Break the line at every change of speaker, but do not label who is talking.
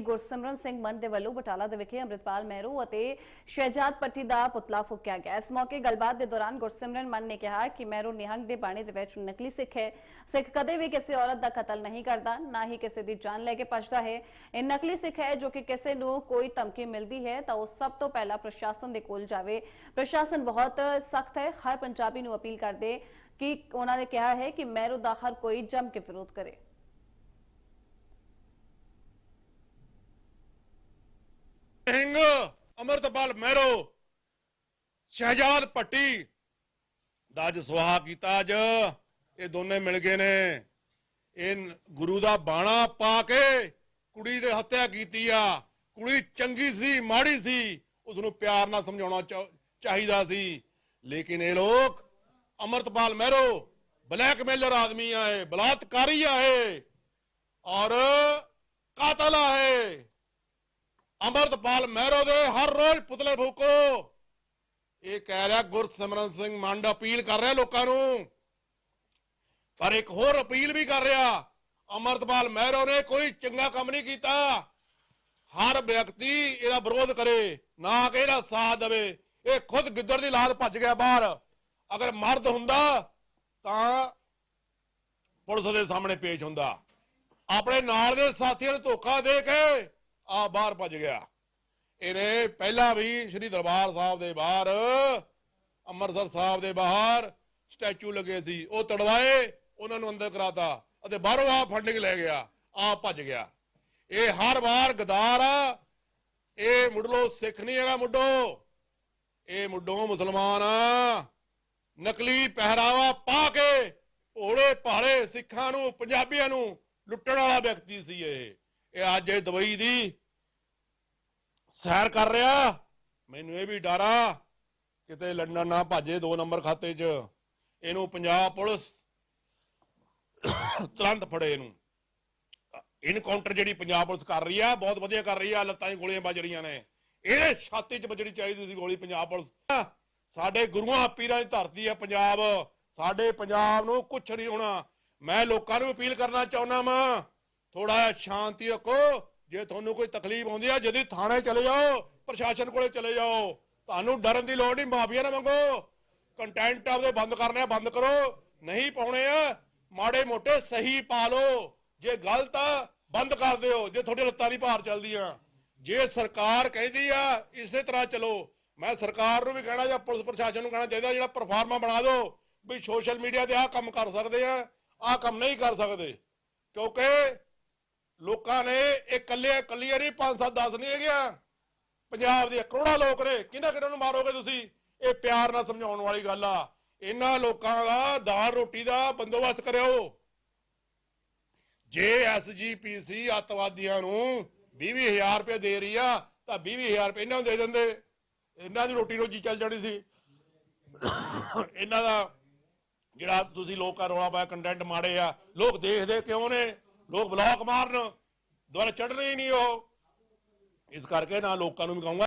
ਗੁਰਸਿਮਰਨ ਸਿੰਘ ਮੰਨ ਦੇ ਵੱਲੋਂ ਬਟਾਲਾ ਦੇ ਵਿਖੇ ਅੰਮ੍ਰਿਤਪਾਲ ਮਹਿਰੂ ਅਤੇ ਸ਼ਹਿਜਾਦ ਪੱਟੀ ਦਾ ਪੁਤਲਾ ਫੂਕਿਆ ਗਿਆ। ਇਸ ਮੌਕੇ ਗੱਲਬਾਤ ਦੇ ਦੌਰਾਨ ਗੁਰਸਿਮਰਨ ਮੰਨ ਨੇ ਕਿਹਾ ਕਿ ਮਹਿਰੂ ਨਿਹੰਗ ਦੇ ਬਾਣੇ ਦੇ ਵਿੱਚ ਨਕਲੀ ਸਿੱਖ ਹੈ। ਸਿੱਖ ਕਦੇ ਵੀ ਕਿਸੇ ਔਰਤ ਦਾ ਕਤਲ ਨਹੀਂ ਕਰਦਾ, ਨਾ ਹੀ ਕਿਸੇ ਦੀ ਜਾਨ ਲੈ ਕੇ ਭੱਜਦਾ ਹੈ। ਇਹ ਨਕਲੀ ਸਿੱਖ ਹੈ ਜੋ ਕਿ ਕਿਸੇ ਨੂੰ ਕੋਈ ਧਮਕੀ ਮਿਲਦੀ ਹੈ ਤਾਂ ਉਹ ਸਭ ਤੋਂ ਪਹਿਲਾਂ ਪ੍ਰਸ਼ਾਸਨ ਦੇ ਕੋਲ ਜਾਵੇ। ਪ੍ਰਸ਼ਾਸਨ ਬਹੁਤ ਸਖਤ ਹੈ, ਹਰ ਪੰਜਾਬੀ ਨੂੰ ਅਪੀਲ ਕਰਦੇ ਕਿ ਉਹਨਾਂ ਨੇ ਕਿਹਾ ਹੈ ਕਿ ਮਹਿਰੂ ਦਾ ਹਰ ਕੋਈ ਜੰਮ ਕੇ ਵਿਰੋਧ ਕਰੇ।
ਸਿੰਘ, ਅਮਰਤਪਾਲ ਮਹਿਰੋ, ਸ਼ਹਿਜਾਦ ਪੱਟੀ ਦਾ ਅੱਜ ਸੁਆਹ ਕੀਤਾ ਅੱਜ। ਇਹ ਦੋਨੇ ਮਿਲ ਗਏ ਨੇ। ਇਹ ਗੁਰੂ ਦਾ ਬਾਣਾ ਪਾ ਕੇ ਕੁੜੀ ਦੇ ਹੱਤਿਆ ਕੀਤੀ ਆ। ਕੁੜੀ ਚੰਗੀ ਸੀ, ਮਾੜੀ ਸੀ ਉਸ ਨੂੰ ਪਿਆਰ ਨਾਲ ਸਮਝਾਉਣਾ ਚਾਹੀਦਾ ਸੀ। ਲੇਕਿਨ ਇਹ ਲੋਕ ਅਮਰਤਪਾਲ ਮਹਿਰੋ ਬਲੈਕਮੇਲਰ ਆਦਮੀ ਆਏ, ਬਲਾਤਕਾਰੀ ਆਏ ਔਰ ਕਾਤਲ ਆਏ। ਅਮਰਤਪਾਲ ਮਹਿਰੋ ਦੇ ਹਰ ਰੋਜ਼ ਪੁਤਲੇ ਫੂਕੋ। ਇਹ ਕਹਿ ਰਿਹਾ ਗੁਰਸਿਮਰਨ ਸਿੰਘ ਮੰਡ ਅਪੀਲ ਕਰ ਰਿਹਾ ਲੋਕਾਂ ਨੂੰ। ਪਰ ਇੱਕ ਹੋਰ ਅਪੀਲ ਵੀ ਕਰ ਰਿਹਾ। ਅਮਰਤਪਾਲ ਮਹਿਰੋ ਨੇ ਕੋਈ ਚੰਗਾ ਕੰਮ ਨਹੀਂ ਕੀਤਾ। ਹਰ ਵਿਅਕਤੀ ਇਹਦਾ ਵਿਰੋਧ ਕਰੇ, ਨਾ ਕਿ ਇਹਦਾ ਸਾਥ ਦੇਵੇ। ਇਹ ਖੁਦ ਗਿੱਦੜ ਦੀ ਲਾਦ ਭੱਜ ਗਿਆ ਬਾਹਰ। ਅਗਰ ਮਰਦ ਹੁੰਦਾ ਤਾਂ ਪੁਲਿਸ ਦੇ ਸਾਹਮਣੇ ਪੇਸ਼ ਹੁੰਦਾ। ਆਪਣੇ ਨਾਲ ਦੇ ਸਾਥੀਆਂ ਨੂੰ ਧੋਖਾ ਦੇ ਕੇ ਆ ਬਾਹਰ ਭੱਜ ਗਿਆ। ਇਹਨੇ ਪਹਿਲਾਂ ਵੀ ਸ੍ਰੀ ਦਰਬਾਰ ਸਾਹਿਬ ਦੇ ਬਾਹਰ, ਅੰਮ੍ਰਿਤਸਰ ਸਾਹਿਬ ਦੇ ਬਾਹਰ ਸਟੈਚੂ ਲੱਗੇ ਸੀ। ਉਹ ਤੜਵਾਏ, ਉਹਨਾਂ ਨੂੰ ਅੰਦਰ ਕਰਾਤਾ ਅਤੇ ਬਾਹਰੋਂ ਆ ਫੰਡਿੰਗ ਲੈ ਗਿਆ ਆ ਭੱਜ ਗਿਆ। ਇਹ ਹਰ ਵਾਰ ਗਦਾਰ ਆ। ਇਹ ਮੁੱਢਲੋ ਸਿੱਖ ਨਹੀਂ ਹੈਗਾ ਮੁੱਢੋ। ਇਹ ਮੁੱਢੋ ਮੁਸਲਮਾਨ ਆ। ਨਕਲੀ ਪਹਿਰਾਵਾ ਪਾ ਕੇ ਭੋਲੇ ਭਾਲੇ ਸਿੱਖਾਂ ਨੂੰ, ਪੰਜਾਬੀਆਂ ਨੂੰ ਲੁੱਟਣ ਵਾਲਾ ਵਿਅਕਤੀ ਸੀ ਇਹ। ਇਹ ਅੱਜ ਇਹ ਦੁਬਈ ਦੀ ਸੈਰ ਕਰ ਰਿਹਾ, ਮੈਨੂੰ ਇਹ ਵੀ ਡਰਾ ਕਿਤੇ ਲੰਡਨ ਨਾ ਭਾਜੇ ਦੋ ਨੰਬਰ ਖਾਤੇ 'ਚ। ਇਹਨੂੰ ਪੰਜਾਬ ਪੁਲਿਸ ਤੁਰੰਤ ਫੜੇ ਇਹਨੂੰ। ਇਨਕਾਊਂਟਰ ਜਿਹੜੀ ਪੰਜਾਬ ਪੁਲਿਸ ਕਰ ਰਹੀ ਆ, ਬਹੁਤ ਵਧੀਆ ਕਰ ਰਹੀ ਆ, ਲੱਤਾਂ 'ਚ ਗੋਲੀਆਂ ਵੱਜ ਰਹੀਆਂ ਨੇ। ਇਹ ਛਾਤੀ 'ਚ ਵੱਜਣੀ ਚਾਹੀਦੀ ਸੀ ਗੋਲੀ ਪੰਜਾਬ ਪੁਲਿਸ। ਸਾਡੇ ਗੁਰੂਆਂ ਪੀਰਾਂ ਦੀ ਧਰਤੀ ਆ ਪੰਜਾਬ। ਸਾਡੇ ਪੰਜਾਬ ਨੂੰ ਕੁਛ ਨਹੀਂ ਹੋਣਾ। ਮੈਂ ਲੋਕਾਂ ਨੂੰ ਅਪੀਲ ਕਰਨਾ ਚਾਹੁੰਦਾ ਵਾਂ ਥੋੜਾ ਜਿਹਾ ਸ਼ਾਂਤੀ ਰੱਖੋ। ਜੇ ਤੁਹਾਨੂੰ ਕੋਈ ਤਕਲੀਫ ਆਉਂਦੀ ਹੈ, ਜਦੀ ਥਾਣੇ ਚਲੇ ਜਾਓ, ਪ੍ਰਸ਼ਾਸਨ ਕੋਲੇ ਚਲੇ ਜਾਓ। ਤੁਹਾਨੂੰ ਡਰਨ ਦੀ ਲੋੜ ਨਹੀਂ, ਮਾਫੀਆ ਨਾ ਮੰਗੋ। ਕੰਟੈਂਟ ਆਪਦੇ ਬੰਦ ਕਰਨੇ ਆ, ਬੰਦ ਕਰੋ। ਨਹੀਂ ਪਾਉਣੇ ਆ, ਮਾੜੇ ਮੋਟੇ ਸਹੀ ਪਾ ਲਓ। ਜੇ ਗਲਤ ਆ, ਬੰਦ ਕਰ ਦਿਓ। ਜੇ ਤੁਹਾਡੇ ਲੱਤਾਂ ਦੀ ਭਾਰ ਚੱਲਦੀਆਂ। ਜੇ ਸਰਕਾਰ ਕਹਿੰਦੀ ਆ, ਇਸੇ ਤਰ੍ਹਾਂ ਚਲੋ। ਮੈਂ ਸਰਕਾਰ ਨੂੰ ਵੀ ਕਹਿਣਾ ਜਾਂ ਪੁਲਿਸ ਪ੍ਰਸ਼ਾਸਨ ਨੂੰ ਕਹਿਣਾ ਚਾਹੀਦਾ, ਜਿਹੜਾ ਪਰਫਾਰਮਾ ਬਣਾ ਦਿਓ, ਵੀ ਸੋਸ਼ਲ ਮੀਡੀਆ ਤੇ ਆਹ ਕੰਮ ਕਰ ਸਕਦੇ ਆ, ਆਹ ਕੰਮ ਨਹੀਂ ਕਰ ਸਕਦੇ। ਕਿਉਂਕਿ ਲੋਕਾਂ ਨੇ ਇਹ ਕੱਲੇ ਕੱਲੀਆਂ ਨਹੀਂ 5 7 10 ਨਹੀਂ ਹੈਗੀਆਂ। ਪੰਜਾਬ ਦੇ ਕਰੋੜਾਂ ਲੋਕ ਨੇ, ਕਿਹਨਾਂ ਕਿਹਨਾਂ ਨੂੰ ਮਾਰੋਗੇ ਤੁਸੀਂ? ਇਹ ਪਿਆਰ ਨਾਲ ਸਮਝਾਉਣ ਵਾਲੀ ਗੱਲ ਆ। ਇਹਨਾਂ ਲੋਕਾਂ ਦਾ ਦਾਲ ਰੋਟੀ ਦਾ ਬੰਦੋਬਸਤ ਕਰਿਓ। ਜੇ ਐਸਜੀਪੀਸੀ ਅੱਤਵਾਦੀਆਂ ਨੂੰ 20000 ਰੁਪਏ ਦੇ ਰਹੀ ਆ, ਤਾਂ 20000 ਰੁਪਏ ਇਹਨਾਂ ਨੂੰ ਦੇ ਦਿੰਦੇ। ਇਹਨਾਂ ਦੀ ਰੋਟੀ ਰੋਜੀ ਚੱਲ ਜਾਣੀ ਸੀ। ਇਹਨਾਂ ਦਾ ਜਿਹੜਾ ਤੁਸੀਂ ਲੋਕਾਂ ਰੌਲਾ ਪਾਇਆ ਕੰਟੈਂਟ ਮਾੜੇ ਆ, ਲੋਕ ਦੇਖਦੇ ਕਿਉਂ ਨੇ ਲੋਕ ਬਲੌਕ ਮਾਰਨ ਦੁਆਰਾ ਚੜ੍ਹਨੇ ਹੀ ਨਹੀਂ ਉਹ। ਇਸ ਕਰਕੇ ਨਾ ਲੋਕਾਂ ਨੂੰ ਵੀ ਕਹੂੰਗਾ